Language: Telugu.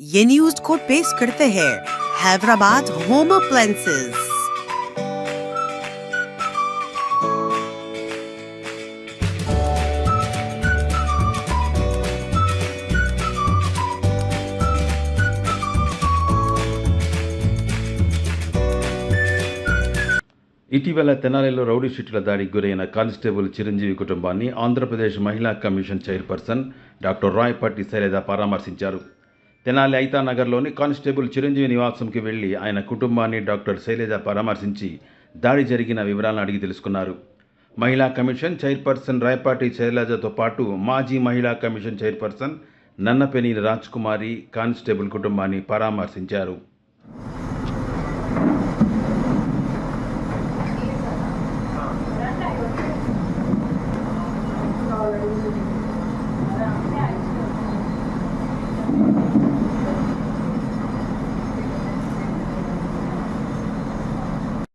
ये न्यूज को पेश करते हैं हैदराबाद होम अप्लायसेस ఇటీవల తెనాలిలో రౌడీ షీట్ల దాడికి గురైన కానిస్టేబుల్ చిరంజీవి కుటుంబాన్ని ఆంధ్రప్రదేశ్ మహిళా commission chairperson doctor Rayapati Sailaja పరామర్శించారు తెనాలి ఐతా నగర్లోని కానిస్టేబుల్ చిరంజీవి నివాసంకి వెళ్ళి ఆయన కుటుంబాన్ని డాక్టర్ శైలజ పరామర్శించి దాడి జరిగిన వివరాలను అడిగి తెలుసుకున్నారు. మహిళా కమిషన్ చైర్పర్సన్ రాయపాటి శైలజతో పాటు మాజీ మహిళా commission chairperson Nannapaneni Rajkumari constable కుటుంబాన్ని పరామర్శించారు.